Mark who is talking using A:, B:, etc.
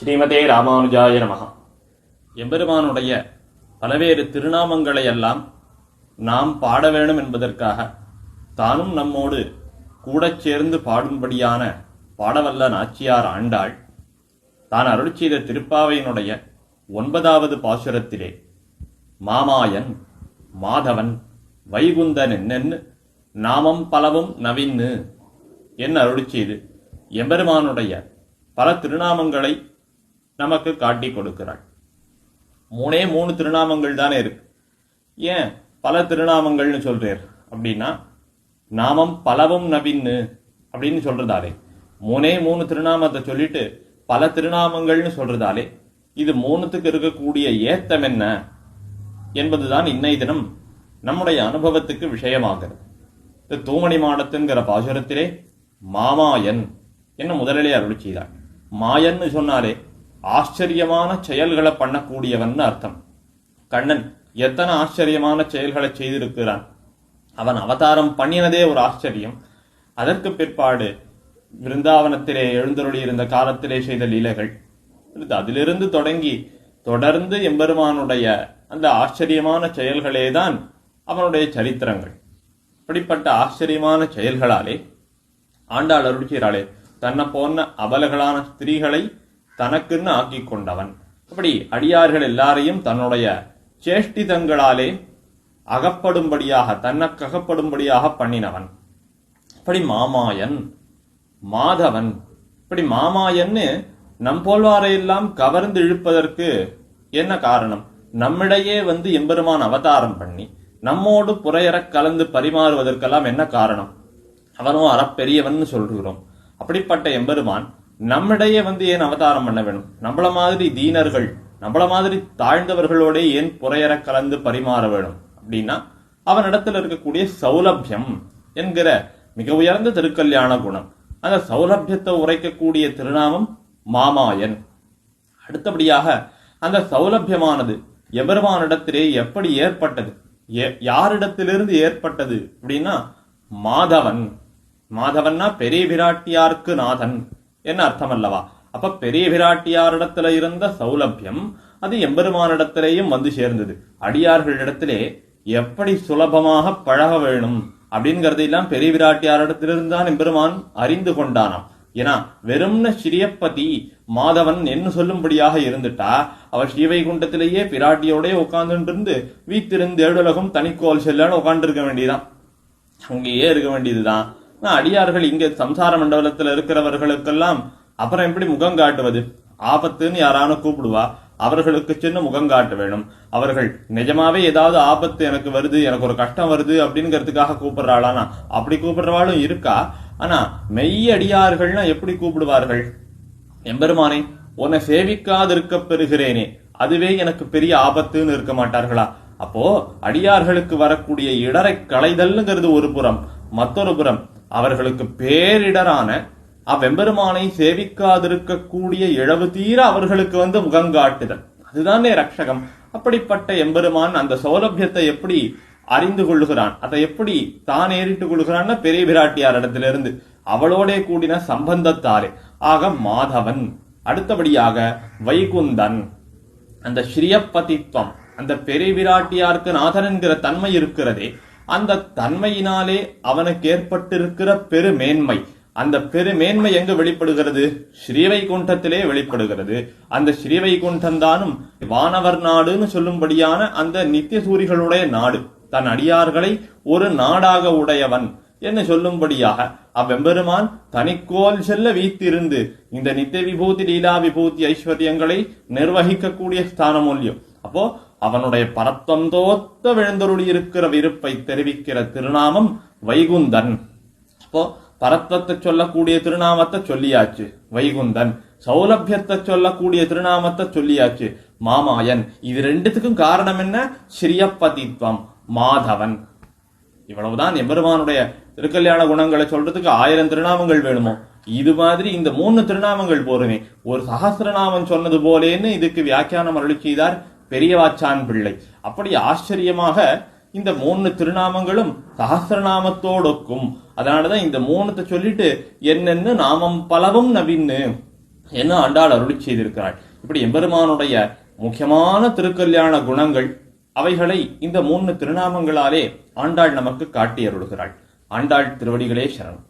A: ஸ்ரீமதே ராமானுஜாய நமகா எம்பெருமானுடைய பல்வேறு திருநாமங்களை எல்லாம் நாம் பாட வேணும் என்பதற்காக தானும் நம்மோடு கூடச் சேர்ந்து பாடும்படியான பாடவல்ல நாச்சியார் ஆண்டாள் தான் அருள் செய்த திருப்பாவையினுடைய ஒன்பதாவது பாசுரத்திலே மாமாயன் மாதவன் வைகுந்தன் என்னென்னு நாமம் பலவும் நவின்னு என்ன அருள் செய்து எம்பெருமானுடைய பல திருநாமங்களை நமக்கு காட்டிக் கொடுக்கிறாள். மூணே மூணு திருநாமங்கள் தானே இருக்கு. ஏன் பல திருநாமங்கள்னு சொல்றேர்? அப்படின்னா நாமம் பலவும் நபின்னு அப்படின்னு சொல்றதாலே. மூணே மூணு திருநாமத்தை சொல்லிட்டு பல திருநாமங்கள்னு சொல்றதாலே இது மூணுத்துக்கு இருக்கக்கூடிய ஏத்தம் என்ன என்பதுதான் இன்னை தினம் நம்முடைய அனுபவத்துக்கு விஷயமாகிறது. இந்த தூமணி மாடத்துங்கிற பாசுரத்திலே மாமாயன் என்ன முதலிலே அருள் செய்தார். மாயன்னு சொன்னாலே ஆச்சரியமான செயல்களை பண்ணக்கூடியவன் அர்த்தம். கண்ணன் எத்தனை ஆச்சரியமான செயல்களை செய்திருக்கிறான். அவன் அவதாரம் பண்ணினதே ஒரு ஆச்சரியம். அதற்கு பிற்பாடு விருந்தாவனத்திலே எழுந்தருளி இருந்த காலத்திலே செய்த லீலைகள் அதிலிருந்து தொடங்கி தொடர்ந்து எம்பெருமானுடைய அந்த ஆச்சரியமான செயல்களே தான் அவனுடைய சரித்திரங்கள். இப்படிப்பட்ட ஆச்சரியமான செயல்களாலே ஆண்டாள் அருள்கிறாளே தன்னை போன்ற அபலகளான ஸ்திரீகளை தனக்குன்னு ஆக்கி கொண்டவன் அப்படி அடியார்கள் எல்லாரையும் தன்னுடைய சேஷ்டிதங்களாலே அகப்படும்படியாக தனக்கு அகப்படும்படியாக பண்ணினவன். இப்படி மாமாயன் மாதவன் இப்படி மாமாயன்னு நம் போல்வாரையெல்லாம் கவர்ந்து இழுப்பதற்கு என்ன காரணம்? நம்மிடையே வந்து எம்பெருமான் அவதாரம் பண்ணி நம்மோடு புறையறக் கலந்து பரிமாறுவதற்கெல்லாம் என்ன காரணம்? அவனோ அறப்பெரியவன் சொல்கிறோம். அப்படிப்பட்ட எம்பெருமான் நம்மிடையே வந்து ஏன் அவதாரம் பண்ண வேணும்? நம்மள மாதிரி தீனர்கள் நம்மள மாதிரி தாழ்ந்தவர்களோட ஏன் புறையற கலந்து பரிமாற வேணும்? அப்படின்னா அவனிடத்தில் இருக்கக்கூடிய சௌலபியம் என்கிற மிக உயர்ந்த திருக்கல்யாண குணம். அந்த சௌலபியத்தை உரைக்கக்கூடிய திருநாமம் மாமாயன். அடுத்தபடியாக அந்த சௌலபியமானது எபெருமானிடத்திலே எப்படி ஏற்பட்டது? யாரிடத்திலிருந்து ஏற்பட்டது? அப்படின்னா மாதவன். மாதவன்னா பெரிய விராட்டியார்க்கு நாதன். என்ன அர்த்தம் அல்லவா அப்ப பெரிய விராட்டியாரிடத்துல இருந்த சௌலபியம் அது எம்பெருமானிடத்திலேயும் வந்து சேர்ந்தது. அடியார்களிடத்திலே எப்படி சுலபமாக பழக வேணும் அப்படிங்கறதையெல்லாம் பெரிய விராட்டியாரிடத்திலிருந்து தான் எம்பெருமான் அறிந்து கொண்டானாம். ஏன்னா வெறும்ன ஸ்ரீயப்பதி மாதவன் என்ன சொல்லும்படியாக இருந்துட்டா அவ ஸ்ரீவைகுண்டத்திலேயே பிராட்டியோடய உட்கார்ந்துட்டு இருந்து வீத்திருந்து ஏழுலகம் தனிக்கோல் செல்லன்னு உட்காந்துருக்க வேண்டியதான் அங்கேயே இருக்க வேண்டியதுதான். அடியார்கள் இங்க சம்சார மண்டபத்தில் இருக்கிறவர்களுக்கெல்லாம் அப்புறம் எப்படி முகம் காட்டுவது? ஆபத்துன்னு யாரான கூப்பிடுவா. அவர்களுக்கு சின்ன முகம் காட்ட வேணும். அவர்கள் நிஜமாவே ஏதாவது ஆபத்து எனக்கு வருது எனக்கு ஒரு கஷ்டம் வருது அப்படிங்கிறதுக்காக கூப்பிடுறாளானா? அப்படி கூப்பிடுறவாளும் இருக்கா? ஆனா மெய் அடியார்கள்னா எப்படி கூப்பிடுவார்கள்? எம்பெருமானே உன்னை சேவிக்காதிருக்க பெறுகிறேனே. அதுவே எனக்கு பெரிய ஆபத்துன்னு இருக்க மாட்டார்களா? அப்போ அடியார்களுக்கு வரக்கூடிய இடரை களைதல்ங்கிறது ஒரு புறம். மற்றொரு புறம் அவர்களுக்கு பேரிடரான அவ்வெம்பெருமானை சேவிக்காதிருக்கக்கூடிய இழவு தீர அவர்களுக்கு வந்து முகங்காட்டுதல் அதுதானே ரட்சகம். அப்படிப்பட்ட எம்பெருமான் அந்த சௌலபியத்தை எப்படி அறிந்து கொள்ளுகிறான்? அதை எப்படி தான் ஏறிட்டு கொள்கிறான்னா பெரிய பிராட்டியார் இடத்திலிருந்து. அவளோட கூடின சம்பந்தத்தாரே ஆக மாதவன். அடுத்தபடியாக வைகுந்தன். அந்த ஸ்ரீயப்பதித்வம். அந்த பெரிய பிராட்டியாருக்கு நாதன் என்கிற தன்மை இருக்கிறதே. அந்த தன்மையினாலே அவனுக்கு ஏற்பட்டிருக்கிற பெருமேன்மை. அந்த பெருமேன்மை எங்கு வெளிப்படுகிறது? ஸ்ரீவைகுண்டத்திலே வெளிப்படுகிறது. அந்த ஸ்ரீவைகுண்டம் தானும் வானவர் நாடுன்னு சொல்லும்படியான அந்த நித்திய சூரிகளுடைய நாடு. தன் அடியார்களை ஒரு நாடாக உடையவன் என்று சொல்லும்படியாக அவ்வெம்பெருமான் தனிக்கோல் செல்ல வீத்திருந்து இந்த நித்திய விபூதி லீலா விபூதி ஐஸ்வர்யங்களை நிர்வகிக்கக்கூடிய ஸ்தானமூல்யம். அப்போ அவனுடைய பரத்தந்தோத்த விழுந்தருளி இருக்கிற விருப்பை தெரிவிக்கிற திருநாமம் வைகுந்தன். அப்போ பரத்வத்தை சொல்லக்கூடிய திருநாமத்தை சொல்லியாச்சு வைகுந்தன். சௌலபியத்தை சொல்லக்கூடிய திருநாமத்தை சொல்லியாச்சு மாமாயன். இது ரெண்டுத்துக்கும் காரணம் என்ன? ஸ்ரீயப்பதித்வம் மாதவன். இவ்வளவுதான் எம்பெருமானுடைய திருக்கல்யாண குணங்களை சொல்றதுக்கு ஆயிரம் திருநாமங்கள் வேணுமோ? இது மாதிரி இந்த மூணு திருநாமங்கள் போருமே. ஒரு சகசிரநாமம் சொன்னது போலேன்னு இதுக்கு வியாக்கியானம் அருளி செய்தார் பெரியவாச்சான் பிள்ளை. அப்படி ஆச்சரியமாக இந்த மூணு திருநாமங்களும் சகசிரநாமத்தோடொக்கும். அதனாலதான் இந்த மூணுத்தை சொல்லிட்டு என்னென்னு நாமம் பலவும் நவீன்னு என்ன ஆண்டாள் அருளி செய்திருக்கிறாள். இப்படி எம்பெருமானுடைய முக்கியமான திருக்கல்யாண குணங்கள் அவைகளை இந்த மூணு திருநாமங்களாலே ஆண்டாள் நமக்கு காட்டி அருளுகிறாள். ஆண்டாள் திருவடிகளே சரணம்.